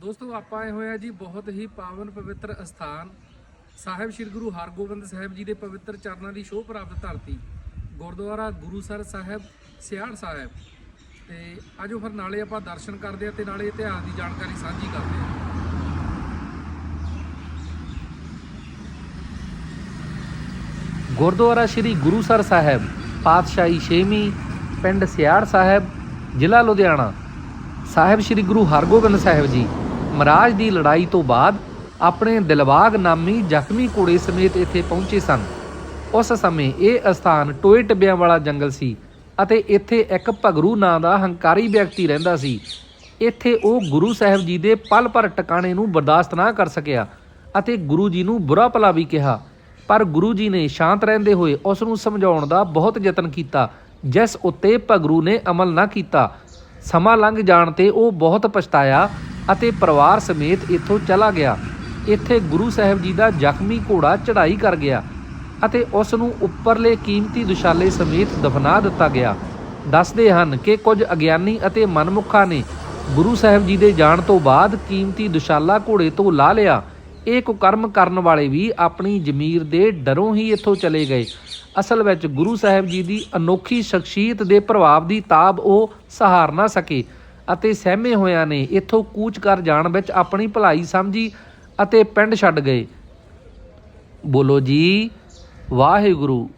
ਦੋਸਤੋ, ਆਪਾਂ ਆਏ ਹੋਏ ਆ ਜੀ ਬਹੁਤ ਹੀ ਪਾਵਨ ਪਵਿੱਤਰ ਅਸਥਾਨ। ਸਾਹਿਬ ਸ੍ਰੀ ਗੁਰੂ ਹਰਗੋਬਿੰਦ ਸਾਹਿਬ ਜੀ ਦੇ ਪਵਿੱਤਰ ਚਰਨਾਂ ਦੀ ਸ਼ੋਭ ਪ੍ਰਾਪਤ ਧਰਤੀ, ਗੁਰਦੁਆਰਾ ਗੁਰੂਸਰ ਸਾਹਿਬ, ਸਿਆੜ ਸਾਹਿਬ। ਤੇ ਉਹ ਫਿਰ ਨਾਲੇ ਆਪਾਂ ਦਰਸ਼ਨ ਕਰਦੇ ਆ ਤੇ ਨਾਲੇ ਇਤਿਹਾਸ ਦੀ ਜਾਣਕਾਰੀ ਸਾਂਝੀ ਕਰਦੇ ਆ ਗੁਰਦੁਆਰਾ ਸ੍ਰੀ ਗੁਰੂਸਰ ਸਾਹਿਬ, ਪਾਤਸ਼ਾਹੀ ਛੇਵੀਂ ਪਿੰਡ ਸਿਆੜ ਸਾਹਿਬ, ਜ਼ਿਲ੍ਹਾ ਲੁਧਿਆਣਾ। ਸਾਹਿਬ ਸ੍ਰੀ ਗੁਰੂ ਹਰਗੋਬਿੰਦ ਸਾਹਿਬ ਜੀ ਮਰਾਜ ਦੀ ਲੜਾਈ ਤੋਂ ਬਾਅਦ ਆਪਣੇ ਦਿਲਬਾਗ ਨਾਮੀ ਜ਼ਖਮੀ ਘੋੜੇ ਸਮੇਤ ਇੱਥੇ ਪਹੁੰਚੇ ਸਨ। ਉਸ ਸਮੇਂ ਇਹ ਅਸਥਾਨ ਟੋਏ ਟਿੱਬਿਆਂ ਵਾਲਾ ਜੰਗਲ ਸੀ ਅਤੇ ਇੱਥੇ ਇੱਕ ਭਗਰੂ ਨਾਂ ਦਾ ਹੰਕਾਰੀ ਵਿਅਕਤੀ ਰਹਿੰਦਾ ਸੀ। ਇੱਥੇ ਉਹ ਗੁਰੂ ਸਾਹਿਬ ਜੀ ਦੇ ਪਲ ਭਰ ਟਿਕਾਣੇ ਨੂੰ ਬਰਦਾਸ਼ਤ ਨਾ ਕਰ ਸਕਿਆ ਅਤੇ ਗੁਰੂ ਜੀ ਨੂੰ ਬੁਰਾ ਭਲਾ ਵੀ ਕਿਹਾ। ਪਰ ਗੁਰੂ ਜੀ ਨੇ ਸ਼ਾਂਤ ਰਹਿੰਦੇ ਹੋਏ ਉਸ ਨੂੰ ਸਮਝਾਉਣ ਦਾ ਬਹੁਤ ਯਤਨ ਕੀਤਾ, ਜਿਸ ਉੱਤੇ ਭਗਰੂ ਨੇ ਅਮਲ ਨਾ ਕੀਤਾ। ਸਮਾਂ ਲੰਘ ਜਾਣ ਤੇ ਉਹ ਬਹੁਤ ਪਛਤਾਇਆ ਅਤੇ ਪਰਿਵਾਰ ਸਮੇਤ ਇੱਥੋਂ ਚਲਾ ਗਿਆ। ਇੱਥੇ ਗੁਰੂ ਸਾਹਿਬ ਜੀ ਦਾ ਜ਼ਖਮੀ ਘੋੜਾ ਚੜ੍ਹਾਈ ਕਰ ਗਿਆ ਅਤੇ ਉਸ ਨੂੰ ਉੱਪਰਲੇ ਕੀਮਤੀ ਦੁਸ਼ਾਲੇ ਸਮੇਤ ਦਫਨਾ ਦਿੱਤਾ ਗਿਆ। ਦੱਸਦੇ ਹਨ ਕਿ ਕੁਝ ਅਗਿਆਨੀ ਅਤੇ ਮਨਮੁਖਾਂ ਨੇ ਗੁਰੂ ਸਾਹਿਬ ਜੀ ਦੇ ਜਾਣ ਤੋਂ ਬਾਅਦ ਕੀਮਤੀ ਦੁਸ਼ਾਲਾ ਘੋੜੇ ਤੋਂ ਲਾ ਲਿਆ। ਇਹ ਕੁਕਰਮ ਕਰਨ ਵਾਲੇ ਵੀ ਆਪਣੀ ਜ਼ਮੀਰ ਦੇ ਡਰੋਂ ਹੀ ਇੱਥੋਂ ਚਲੇ ਗਏ। ਅਸਲ ਵਿੱਚ ਗੁਰੂ ਸਾਹਿਬ ਜੀ ਦੀ ਅਨੋਖੀ ਸ਼ਖਸੀਅਤ ਦੇ ਪ੍ਰਭਾਵ ਦੀ ਤਾਬ ਉਹ ਸਹਾਰ ਨਾ ਸਕੇ। ਅਤੇ ਸਹਿਮੇ ਹੋਇਆਂ ਨੇ ਇੱਥੋਂ ਕੂਚ ਕਰ ਜਾਣ ਵਿੱਚ ਆਪਣੀ ਭਲਾਈ ਸਮਝੀ ਅਤੇ ਪਿੰਡ ਛੱਡ ਗਏ। ਬੋਲੋ ਜੀ, ਵਾਹਿਗੁਰੂ।